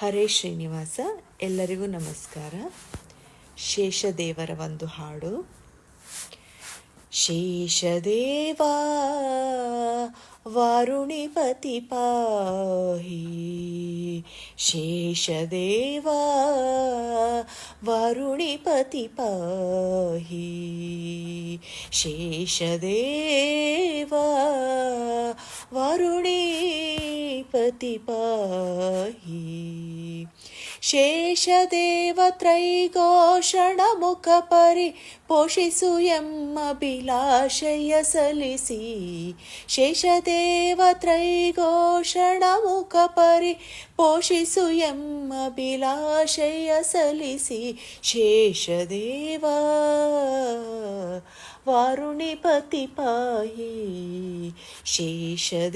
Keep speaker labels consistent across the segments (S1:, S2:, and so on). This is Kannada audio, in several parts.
S1: ಹರೇ ಶ್ರೀನಿವಾಸ, ಎಲ್ಲರಿಗೂ ನಮಸ್ಕಾರ. ಶೇಷದೇವರ ಒಂದು ಹಾಡು. ಶೇಷದೇವ, ವಾರುಣಿಪತಿ ಪಾಹಿ. ಶೇಷದೇವ, ವಾರುಣಿಪತಿ ಪಾಹಿ. ಶೇಷದೇವ ವಾರುಣಿಪತಿ पतिपाहि ಶೇಷದೇವ ತ್ರೈಘೋಷಣ ಮುಖ ಪರಿ ಪೋಷಿಸು ಎಮ್ಮ ಬಿಲಾಶಯ ಸಲ್ಲಿಸಿ ಶೇಷದೇವ ತ್ರೈಘೋಷಣ ಮುಖ ಪರಿ ಪೋಷಿಸು ಎಮ್ಮ ಬಿಲಾಶಯ ಸಲ್ಲಿಸಿ ಶೇಷದೇವ ವಾರುಣಿಪತಿ ಪಾಹಿ ಶೇಷದೇವ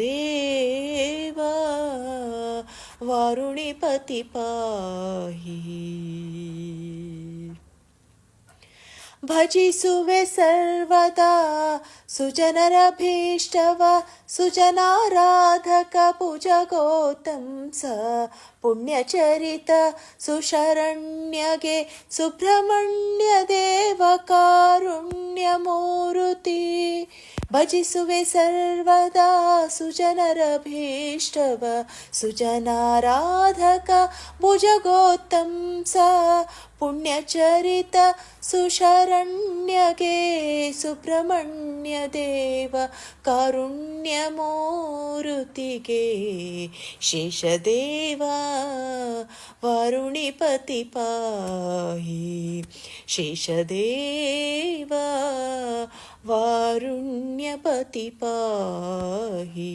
S1: वारुणी पती पाही. भजिसुवे सर्वदा सुजनरभीष्टव सुजनाराधक पुज गौतम स. पुण्यचरित सुशरण्यगे सुब्रह्मण्य सुब्रह्मण्यदेवकारुण्यमूरुति भजिसु वि सर्वदा सुजनरभीष्टव सुजनाराधक भुजगोत्तं स पुण्यचरित सुशरण्यगे सुब्रह्मण्यदेव कारुण्यमोरुतिगे शेषदेव वरुणिपतिपाहि शेषदेव। ಕಾರುಣ್ಯ ಮೂರುತಿಗೆ ಶೇಷದೇವ ವಾರುಣಿಪತಿ ಪಾಹಿ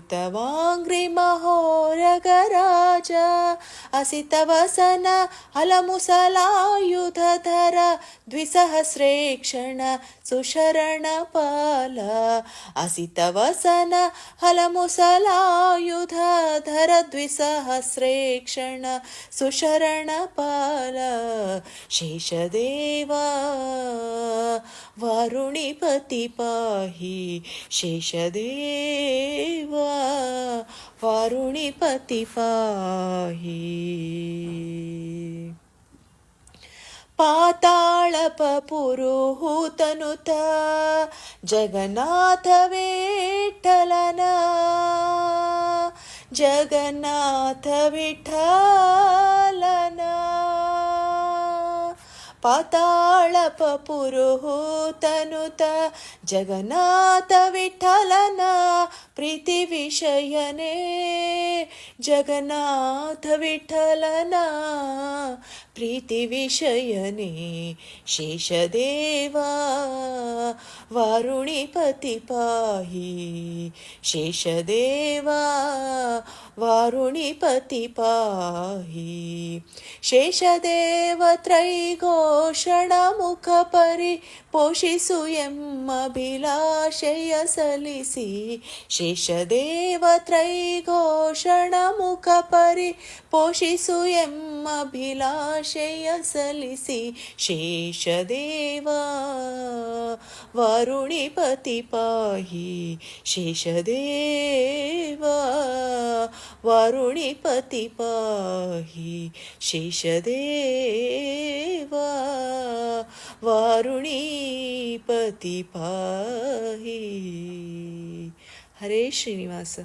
S1: ಶೇಷದೇವ असितवसन हलमुसलायुधधर द्विसहस्रेक्षण सुशरणपाल असितवसन हलमुसलायुधधर द्विसहस्रेक्षण सुशरणपाल शेषदेवा वारुणिपति पाहि शेषदेवा वारुणिपति पाहि ಪಾತಾಳಪ ಪುರುಹೂತನುತ ಜಗನ್ನಾಥ ವಿಠಲನ. ಜಗನ್ನಾಥ ವಿಠಲನ. ಪಾತಾಳಪ ಪುರುಹೂತನುತ ಜಗನ್ನಾಥ ವಿಠಲನ. ಪ್ರೀತಿ ವಿಷಯನೇ जगन्नाथ विठलना ಪ್ರೀತಿ ವಿಷಯನೇ ಶೇಷದೇವ ವಾರುಣಿಪತಿ ಪಾಹಿ ಶೇಷದೇವ ವಾರುಣಿಪತಿ ಪಾಹಿ ಶೇಷದೇವ ತ್ರೈಘೋಷಣ ಮುಖ ಪರಿ ಪೋಷಿಸು ಎಮ್ಮ ಬಿಲಾಶಯ ಸಲ್ಲಿಸಿ ಶೇಷದೇವ ತ್ರೈಘೋಷಣ ಮುಖ ಪರಿ ಪೋಷಿಸು ಎಮ್ಮ ಬಿಲಾಶಯ ಸಲ್ಲಿಸಿ ಶೇಷದೇವ ವಾರುಣಿಪತಿ ಪಾಹಿ ಶೇಷದೇವ ವರುಣಿಪತಿ ಪಾಹಿ ಶೇಷದೇವ ವರುಣಿಪತಿ ಪಾಹಿ ಹರೇ ಶ್ರೀನಿವಾಸ.